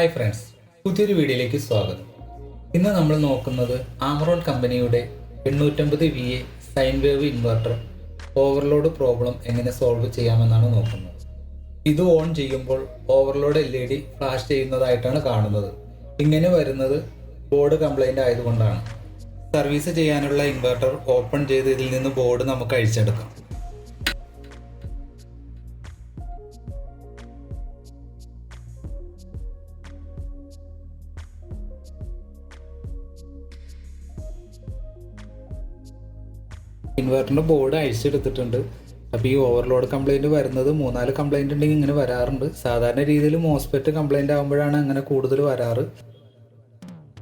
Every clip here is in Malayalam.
ഹായ് ഫ്രണ്ട്സ് പുതിയൊരു വീഡിയോയിലേക്ക് സ്വാഗതം. ഇന്ന് നമ്മൾ നോക്കുന്നത് ആമറോൺ കമ്പനിയുടെ എണ്ണൂറ്റമ്പത് V A sine wave inverter overload problem എങ്ങനെ സോൾവ് ചെയ്യാമെന്നാണ് നോക്കുന്നത്. ഇത് ഓൺ ചെയ്യുമ്പോൾ overload L E D flash ചെയ്യുന്നതായിട്ടാണ് കാണുന്നത്. ഇങ്ങനെ വരുന്നത് ബോർഡ് കംപ്ലൈന്റ് ആയതുകൊണ്ടാണ്. സർവീസ് ചെയ്യാനുള്ള ഇൻവെർട്ടർ ഓപ്പൺ ചെയ്ത് ഇതിൽ നിന്ന് ബോർഡ് നമുക്ക് അഴിച്ചെടുക്കാം. ഇൻവെർട്ടറിന്റെ ബോർഡ് അഴിച്ചെടുത്തിട്ടുണ്ട് അപ്പോൾ ഈ ഓവർലോഡ് കംപ്ലൈന്റ് വരുന്നത് മൂന്നാൽ കംപ്ലൈന്റ് ഉണ്ടെങ്കിൽ ഇങ്ങനെ വരാറുണ്ട്. സാധാരണ രീതിയിൽ മോസ്പെറ്റ് കംപ്ലൈന്റ് ആകുമ്പോഴാണ് അങ്ങനെ കൂടുതൽ വരാറ്.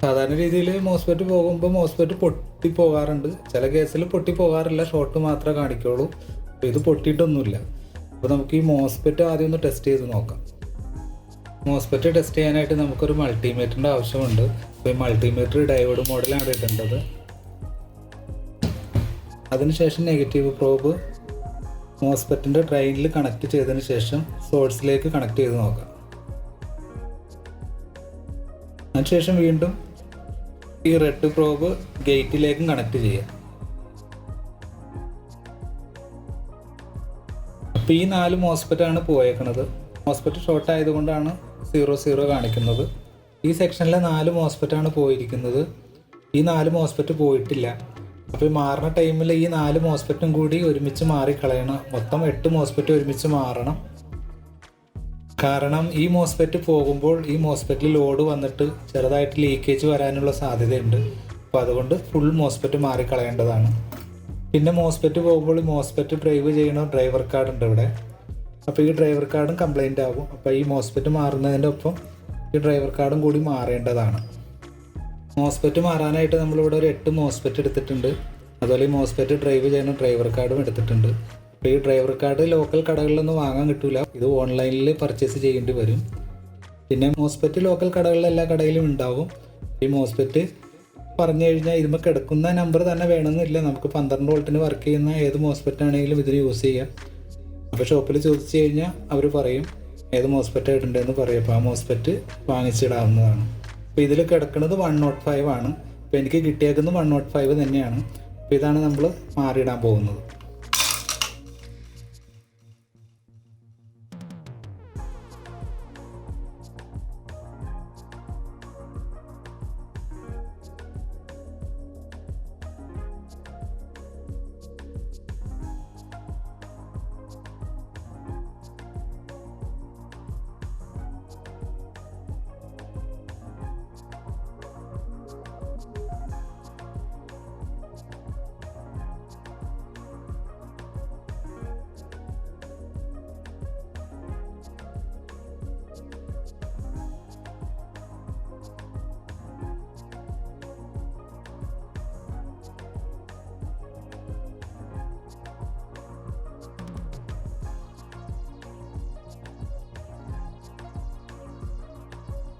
സാധാരണ രീതിയിൽ മോസ്പെറ്റ് പോകുമ്പോൾ മോസ്പെറ്റ് പൊട്ടി പോകാറുണ്ട്. ചില കേസിൽ പൊട്ടി പോകാറില്ല ഷോർട്ട് മാത്രമേ കാണിക്കുള്ളൂ. ഇത് പൊട്ടിയിട്ടൊന്നുമില്ല. അപ്പോൾ നമുക്ക് ഈ മോസ്പെറ്റ് ആദ്യം ഒന്ന് ടെസ്റ്റ് ചെയ്ത് നോക്കാം. മോസ്പെറ്റ് ടെസ്റ്റ് ചെയ്യാനായിട്ട് നമുക്കൊരു മൾട്ടിമീറ്ററിന്റെ ആവശ്യമുണ്ട്. അപ്പോൾ ഈ മൾട്ടിമീറ്റർ ഡയോഡ് മോഡലാണ് ഇടേണ്ടത്. അതിനുശേഷം നെഗറ്റീവ് പ്രോബ് മോസ്പെറ്റിന്റെ ഡ്രൈനിൽ കണക്ട് ചെയ്തതിന് ശേഷം സോഴ്സിലേക്ക് കണക്ട് ചെയ്ത് നോക്കാം. അതിനുശേഷം വീണ്ടും ഈ റെഡ് പ്രോബ് ഗേറ്റിലേക്കും കണക്ട് ചെയ്യാം. അപ്പോൾ ഈ നാല് മോസ്പെറ്റാണ് പോയേക്കുന്നത് മോസ്പെറ്റ് ഷോർട്ട് ആയതുകൊണ്ടാണ് സീറോ സീറോ കാണിക്കുന്നത്. ഈ സെക്ഷനിലെ നാല് മോസ്പെറ്റാണ് പോയിരിക്കുന്നത്. ഈ നാല് മോസ്പെറ്റ് പോയിട്ടില്ല. അപ്പോൾ ഈ മാറുന്ന ടൈമിൽ ഈ നാല് മോസ്പെറ്റും കൂടി ഒരുമിച്ച് മാറിക്കളയണം. മൊത്തം എട്ട് മോസ്പെറ്റ് ഒരുമിച്ച് മാറണം. കാരണം ഈ മോസ്പെറ്റ് പോകുമ്പോൾ ഈ മോസ്പെറ്റിൽ ലോഡ് വന്നിട്ട് ചെറുതായിട്ട് ലീക്കേജ് വരാനുള്ള സാധ്യതയുണ്ട്. അപ്പോൾ അതുകൊണ്ട് ഫുൾ മോസ്പെറ്റ് മാറിക്കളയേണ്ടതാണ്. പിന്നെ മോസ്പെറ്റ് പോകുമ്പോൾ മോസ്പെറ്റ് ഡ്രൈവ് ചെയ്യണ ഡ്രൈവർ കാർഡ് ഉണ്ട് ഇവിടെ. അപ്പോൾ ഈ ഡ്രൈവർ കാർഡും കംപ്ലൈന്റ് ആകും അപ്പോൾ ഈ മോസ്പെറ്റ് മാറുന്നതിന്റെ ഒപ്പം ഈ ഡ്രൈവർ കാർഡും കൂടി മാറേണ്ടതാണ്. മോസ്പെറ്റ് മാറാനായിട്ട് നമ്മളിവിടെ ഒരു എട്ട് മോസ്പെറ്റ് എടുത്തിട്ടുണ്ട്. അതുപോലെ ഈ മോസ്പെറ്റ് ഡ്രൈവ് ചെയ്യുന്ന ഡ്രൈവർ കാർഡും എടുത്തിട്ടുണ്ട്. അപ്പോൾ ഈ ഡ്രൈവർ കാർഡ് ലോക്കൽ കടകളിലൊന്നും വാങ്ങാൻ കിട്ടില്ല ഇത് ഓൺലൈനിൽ പർച്ചേസ് ചെയ്യേണ്ടി വരും. പിന്നെ മോസ്പെറ്റ് ലോക്കൽ കടകളിൽ എല്ലാ കടയിലും ഉണ്ടാവും. ഈ മോസ്പെറ്റ് പറഞ്ഞു കഴിഞ്ഞാൽ ഇതിമ്പോൾ കിടക്കുന്ന നമ്പർ തന്നെ വേണമെന്നില്ല. നമുക്ക് പന്ത്രണ്ട് വോൾട്ടിന് വർക്ക് ചെയ്യുന്ന ഏത് മോസ്പെറ്റ് ആണെങ്കിലും ഇതിന് യൂസ് ചെയ്യാം. അപ്പോൾ ഷോപ്പിൽ ചോദിച്ചു കഴിഞ്ഞാൽ അവർ പറയും ഏത് മോസ്പെറ്റ് ആയിട്ടുണ്ടെന്ന് പറയും. അപ്പോൾ ആ മോസ്പെറ്റ് വാങ്ങിച്ചിടാവുന്നതാണ്. അപ്പോൾ ഇതിൽ കിടക്കുന്നത് വൺ നോട്ട് ഫൈവ് ആണ്. അപ്പോൾ എനിക്ക് കിട്ടിയേക്കുന്നത് വൺ നോട്ട് ഫൈവ് തന്നെയാണ്. അപ്പോൾ ഇതാണ് നമ്മൾ മാറിയിടാൻ പോകുന്നത്.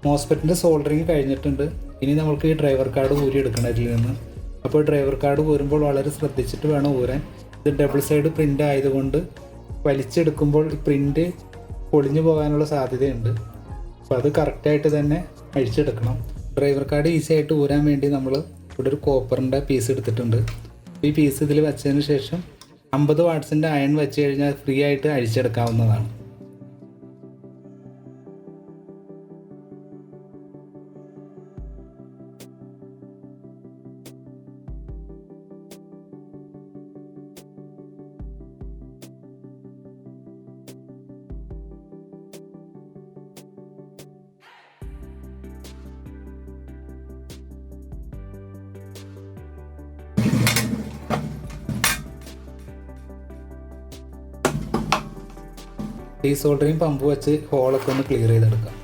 മോസ്പെറ്റിന്റെ സോൾഡറിങ് കഴിഞ്ഞിട്ടുണ്ട്. ഇനി നമുക്ക് ഈ ഡ്രൈവർ കാർഡ് ഊരി എടുക്കണം ഇതിൽ നിന്ന്. അപ്പോൾ ഡ്രൈവർ കാർഡ് ഊരുമ്പോൾ വളരെ ശ്രദ്ധിച്ചിട്ട് വേണം ഊരാൻ. ഇത് ഡബിൾ സൈഡ് പ്രിന്റ് ആയതുകൊണ്ട് വലിച്ചെടുക്കുമ്പോൾ പ്രിന്റ് പൊളിഞ്ഞു പോകാനുള്ള സാധ്യതയുണ്ട്. അപ്പോൾ അത് കറക്റ്റായിട്ട് തന്നെ അഴിച്ചെടുക്കണം. ഡ്രൈവർ കാർഡ് ഈസി ആയിട്ട് ഊരാൻ വേണ്ടി നമ്മൾ ഇവിടെ ഒരു കോപ്പറിന്റെ പീസ് എടുത്തിട്ടുണ്ട്. ഈ പീസ് ഇതിൽ വെച്ചതിന് ശേഷം അമ്പത് വാട്ട്സിന്റെ അയൺ വെച്ച് കഴിഞ്ഞാൽ ഫ്രീ ആയിട്ട് അഴിച്ചെടുക്കാവുന്നതാണ്. ഡീ സോൾഡറിയും പമ്പ് വെച്ച് ഹോളൊക്കെ ഒന്ന് ക്ലിയർ ചെയ്തെടുക്കാം.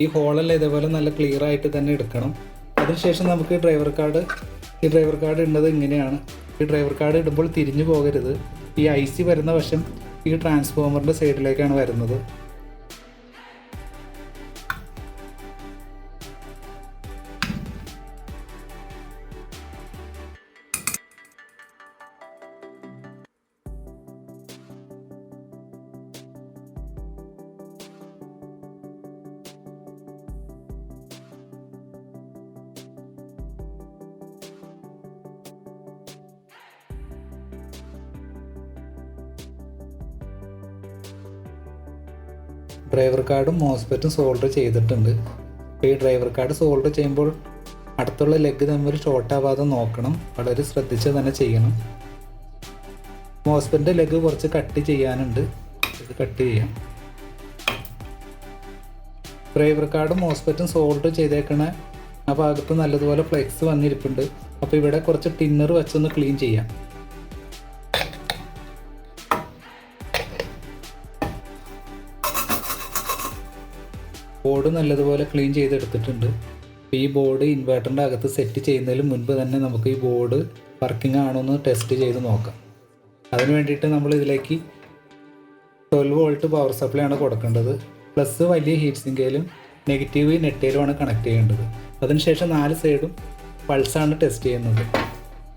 ഈ ഹോളെല്ലാം ഇതേപോലെ നല്ല ക്ലിയർ ആയിട്ട് തന്നെ എടുക്കണം. അതിനുശേഷം നമുക്ക് ഡ്രൈവർ കാർഡ് ഈ ഡ്രൈവർ കാർഡ് ഇടുന്നത് ഇങ്ങനെയാണ്. ഈ ഡ്രൈവർ കാർഡ് ഇടുമ്പോൾ തിരിഞ്ഞു പോകരുത്. ഈ ഐ സി വരുന്ന വശം ഈ ട്രാൻസ്ഫോമറിന്റെ സൈഡിലേക്കാണ് വരുന്നത്. ഡ്രൈവർ കാർഡും മോസ്പെറ്റും സോൾഡർ ചെയ്തിട്ടുണ്ട്. അപ്പോൾ ഈ ഡ്രൈവർ കാർഡ് സോൾഡർ ചെയ്യുമ്പോൾ അടുത്തുള്ള ലെഗ് തമ്മിൽ ഷോർട്ട് ആവാതെ നോക്കണം. വളരെ ശ്രദ്ധിച്ച് തന്നെ ചെയ്യണം. മോസ്പെറ്റിന്റെ ലെഗ് കുറച്ച് കട്ട് ചെയ്യാനുണ്ട്. ഇത് കട്ട് ചെയ്യാം. ഡ്രൈവർ കാർഡും മോസ്പെറ്റും സോൾഡർ ചെയ്തേക്കണ ആ ഭാഗത്ത് നല്ലതുപോലെ ഫ്ലെക്സ് വന്നിരിപ്പുണ്ട്. അപ്പോൾ ഇവിടെ കുറച്ച് ടിന്നർ വെച്ചൊന്ന് ക്ലീൻ ചെയ്യാം. ബോർഡ് നല്ലതുപോലെ ക്ലീൻ ചെയ്തെടുത്തിട്ടുണ്ട്. ഈ ബോർഡ് ഇൻവെർട്ടറിന്റെ അകത്ത് സെറ്റ് ചെയ്യുന്നതിന് മുൻപ് തന്നെ നമുക്ക് ഈ ബോർഡ് വർക്കിംഗ് ആണോ എന്ന് ടെസ്റ്റ് ചെയ്ത് നോക്കാം. അതിന് വേണ്ടിയിട്ട് നമ്മൾ ഇതിലേക്ക് ട്വൽവ് വോൾട്ട് പവർ സപ്ലൈ ആണ് കൊടുക്കേണ്ടത്. പ്ലസ് വലിയ ഹീറ്റ് സിങ്കയിലും നെഗറ്റീവ് നെറ്റയിലുമാണ് കണക്ട് ചെയ്യേണ്ടത്. അതിനുശേഷം നാല് സൈഡും പൾസാണ് ടെസ്റ്റ് ചെയ്യുന്നത്.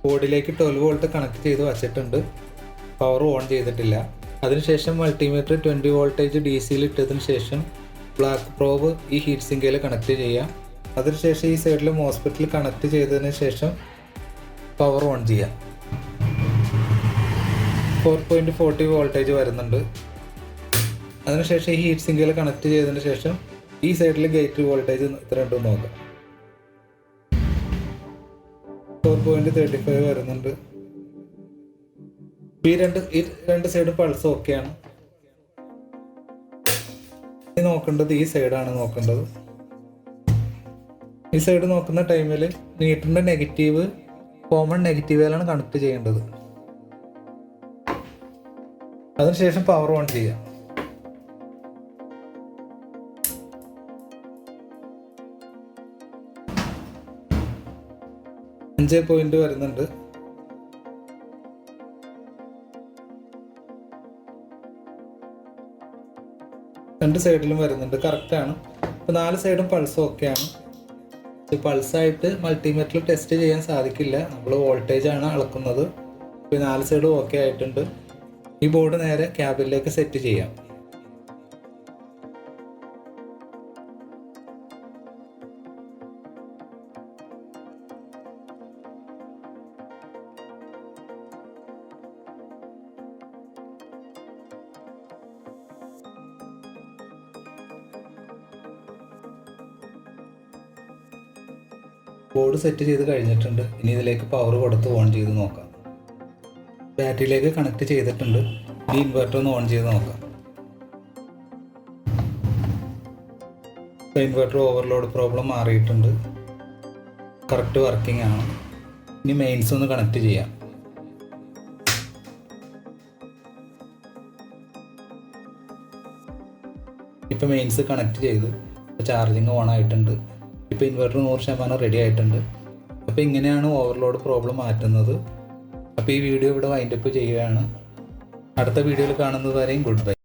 ബോർഡിലേക്ക് ട്വൽവ് വോൾട്ട് കണക്ട് ചെയ്ത് വച്ചിട്ടുണ്ട്. പവർ ഓൺ ചെയ്തിട്ടില്ല. അതിനുശേഷം മൾട്ടിമീറ്റർ ട്വന്റി വോൾട്ടേജ് ഡി സിയിൽ ഇട്ടതിന് ശേഷം ബ്ലാക്ക് പ്രോബ് ഈ ഹീറ്റ് സിങ്കയിൽ കണക്ട് ചെയ്യാം. അതിനുശേഷം ഈ സൈഡിൽ ഹോസ്പിറ്റലിൽ കണക്ട് ചെയ്തതിന് ശേഷം പവർ ഓൺ ചെയ്യാം. ഫോർ പോയിന്റ് ഫോർട്ടി വോൾട്ടേജ് വരുന്നുണ്ട്. അതിനുശേഷം ഈ ഹീറ്റ് സിങ്കയിൽ കണക്ട് ചെയ്തതിന് ശേഷം ഈ സൈഡിൽ ഗേറ്റ് വോൾട്ടേജ് ഇത്ര ഉണ്ടെന്ന് നോക്കാം. ഫോർ പോയിന്റ് തേർട്ടി ഫൈവ് വരുന്നുണ്ട്. ഈ രണ്ട് ഈ രണ്ട് സൈഡും പൾസ് ഓക്കെയാണ് നോക്കേണ്ടത് ഈ സൈഡാണ് നോക്കേണ്ടത്. ഈ സൈഡ് നോക്കുന്ന ടൈമിൽ മീറ്ററിന്റെ നെഗറ്റീവ് കോമൺ നെഗറ്റീവിലാണ് കണക്ട് ചെയ്യേണ്ടത്. അതിനുശേഷം പവർ ഓൺ ചെയ്യാം. അഞ്ച് പോയിന്റ് വരുന്നുണ്ട്. രണ്ട് സൈഡിലും വരുന്നുണ്ട്. കറക്റ്റാണ് ഇപ്പോൾ നാല് സൈഡും പൾസ് ഒക്കെയാണ് പൾസായിട്ട് മൾട്ടിമീറ്ററിൽ ടെസ്റ്റ് ചെയ്യാൻ സാധിക്കില്ല. നമ്മൾ വോൾട്ടേജ് ആണ് അളക്കുന്നത്. ഇപ്പോൾ നാല് സൈഡും ഓക്കെ ആയിട്ടുണ്ട്. ഈ ബോർഡ് നേരെ ക്യാബിനിലേക്ക് സെറ്റ് ചെയ്യാം. ബോർഡ് സെറ്റ് ചെയ്ത് കഴിഞ്ഞിട്ടുണ്ട്. ഇനി ഇതിലേക്ക് പവർ കൊടുത്ത് ഓൺ ചെയ്ത് നോക്കാം. ബാറ്ററിയിലേക്ക് കണക്ട് ചെയ്തിട്ടുണ്ട്. ഈ ഇൻവെർട്ടർ ഒന്ന് ഓൺ ചെയ്ത് നോക്കാം. ഇൻവെർട്ടർ ഓവർലോഡ് പ്രോബ്ലം മാറിയിട്ടുണ്ട്. കറക്റ്റ് വർക്കിംഗ് ആണ്. ഇനി മെയിൻസ് ഒന്ന് കണക്ട് ചെയ്യാം. ഇപ്പം മെയിൻസ് കണക്ട് ചെയ്ത്. ചാർജിങ് ഓൺ ആയിട്ടുണ്ട്. ഇപ്പോൾ ഇൻവെർട്ടർ നൂറ് ശതമാനം റെഡി ആയിട്ടുണ്ട്. അപ്പോൾ ഇങ്ങനെയാണ് ഓവർലോഡ് പ്രോബ്ലം മാറ്റുന്നത്. അപ്പോൾ ഈ വീഡിയോ ഇവിടെ വൈൻഡപ്പ് ചെയ്യുകയാണ്. അടുത്ത വീഡിയോയിൽ കാണുന്നത് വരെയും ഗുഡ് ബൈ